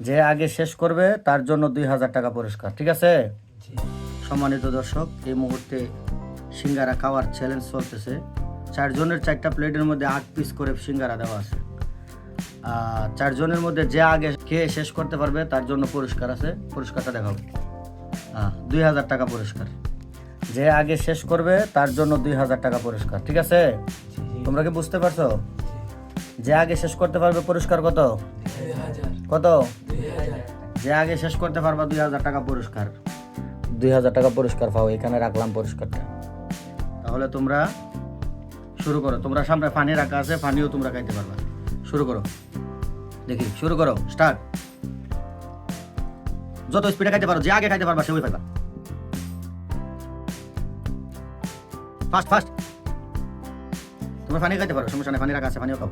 যে আগে শেষ করবে তার জন্য দুই হাজার টাকা পুরস্কার ঠিক আছে? সম্মানিত দর্শক এই মুহূর্তে সিঙ্গারা খাওয়ার চ্যালেঞ্জ চলতেছে। চারজনের চারটা প্লেটের মধ্যে আট পিস করে সিঙ্গারা দেওয়া আছে। আর চারজনের মধ্যে যে আগে খেয়ে শেষ করতে পারবে তার জন্য পুরস্কার আছে। পুরস্কারটা দেখাবো হ্যাঁ দুই হাজার টাকা পুরস্কার। যে আগে শেষ করবে তার জন্য দুই হাজার টাকা পুরস্কার ঠিক আছে? তোমরা কি বুঝতে পারছ? যে আগে শেষ করতে পারবে পুরস্কার কত? কত? যে আগে শেষ করতে পারবা দুই হাজার টাকা পুরস্কার। দুই হাজার টাকা পুরস্কার পাও এখানে রাখলাম পুরস্কারটা। তাহলে তোমরা শুরু করো। তোমরা সামনে পানি রাখা আছে পানিও তোমরা খাইতে পারবা। শুরু করো। দেখি শুরু করো স্টার্ট যত স্পিডে খাইতে পারো যে আগে খাইতে পারবা সে ওই পাইবা ফাস্ট ফাস্ট তোমরা পানি খাইতে পারো সমস্যা নেই পানি রাখা আছে পানিও খাও।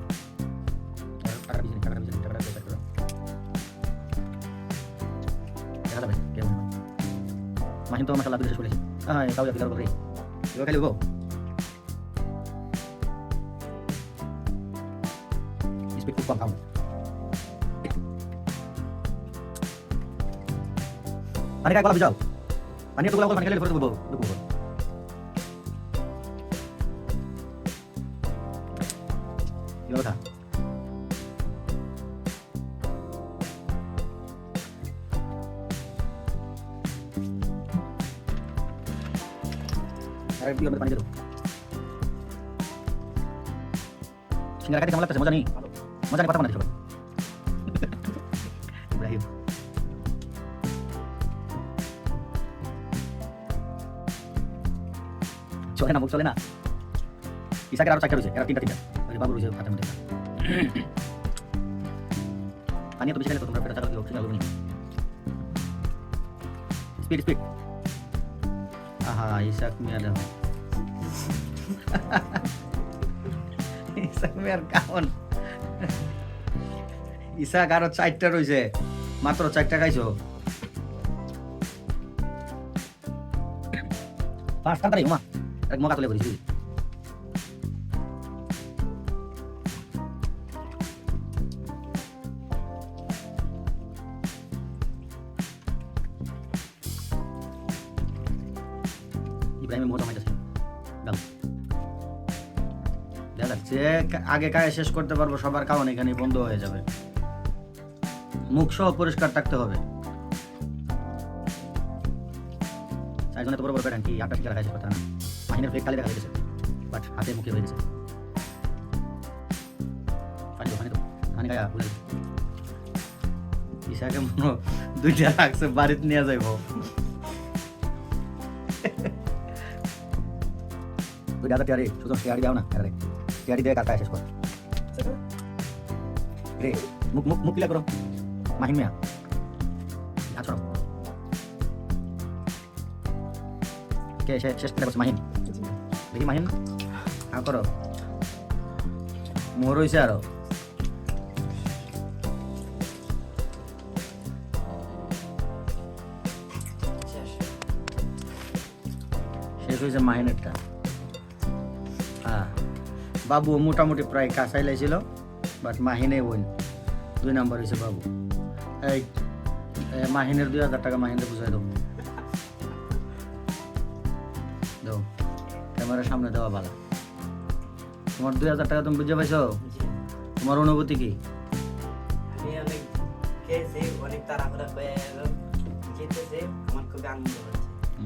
দেখা যাবে, কেউ নেই। মাহিন তো মাসাল্লাহ বিদেশে চলেছে হ্যাঁ তাও যাবি তারপরে এবার খালি গো স্পিড খুব কম খাও পানি খাই গলা ভিজাও পানি তো গলা পানি খেলে পরে দেবো দেবো কি কথা আরে কি পানি দেবো সিঙ্গারা খাইতে কেমন লাগতেছে মজা নেই মজা নেই কথা মনে চলো ইব্রাহিম চলে না মুখ চলে না ইসাকের আরও চারটা রয়েছে এরা তিনটা তিনটা ওই যে বাবু রয়েছে হাতের মধ্যে পানিয়ে তো বেশি খেলে তো তোমরা পেটে চাকা দিও সিঙ্গারা স্পিড স্পিড আহা ইসাক মিয়া দেখো ইসাক মিয়ার কারণ ইসাক আরও চারটা রয়েছে মাত্র চারটা খাইছো পাঁচ তাড়াতাড়ি মা এক মগা তুলে করিস ইব্রাহিমের মোটা মাইটাছে দাও দেখা যে আগে কাজ শেষ করতে পারব, সবার কারণ এখানে বন্ধ হয়ে যাবে। মুখ সহ পরিষ্কার থাকতে হবে। চারজনে তো বড় বড় কি? আটটা শিকার খাইছে কথা না। খালি দেখা যাচ্ছে বাট হাতে মুখে হয়ে গেছে। ইসাকে মনে দুইটা বাড়িতে নিয়ে যাইব। দুই হাজার টিয়ারি শুধু টিয়ারি দাও না আরে টিয়ারি দিয়ে কাজ শেষ কর রে মুখ মুখ মুখ ক্লিয়ার করো মাহিন মিয়া আচ্ছা কে শেষ শেষ করছে মাহিন দেখি মাহিন হ্যাঁ করো মোহর হয়েছে আরও শেষ হয়েছে মাহিনেরটা বাবু মোটামুটি প্রায় কাছাই লাইছিল বাট মাহিনে ওইন দুই নাম্বার হয়েছে বাবু। এই মাহিনের দুই হাজার টাকা মাহিনে বুঝাই দেবো দেও ক্যামেরার সামনে দেওয়া ভালো তোমার দুই হাজার টাকা তুমি বুঝে পাইছো? তোমার অনুভূতি কি?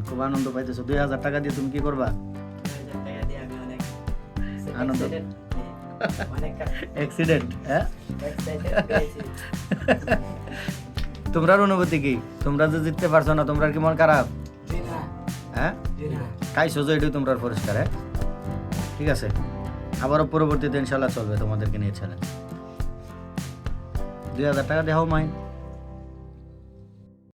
খুব আনন্দ পাইতেছো। দুই হাজার টাকা দিয়ে তুমি কি করবা? আনন্দ। হ্যাঁ, অ্যাক্সিডেন্ট হ্যাঁ তোমরার অনুভূতি কি? তোমরা যে জিততে পারছ না তোমরা কি মন খারাপ? হ্যাঁ। খাইছো যে এটাই তোমরা পরিষ্কার হ্যাঁ? ঠিক আছে। আবারও পরবর্তীতে ইনশাল্লাহ চলবে তোমাদেরকে নিয়ে চ্যালেঞ্জ দুই হাজার টাকা দেখাও মাইন।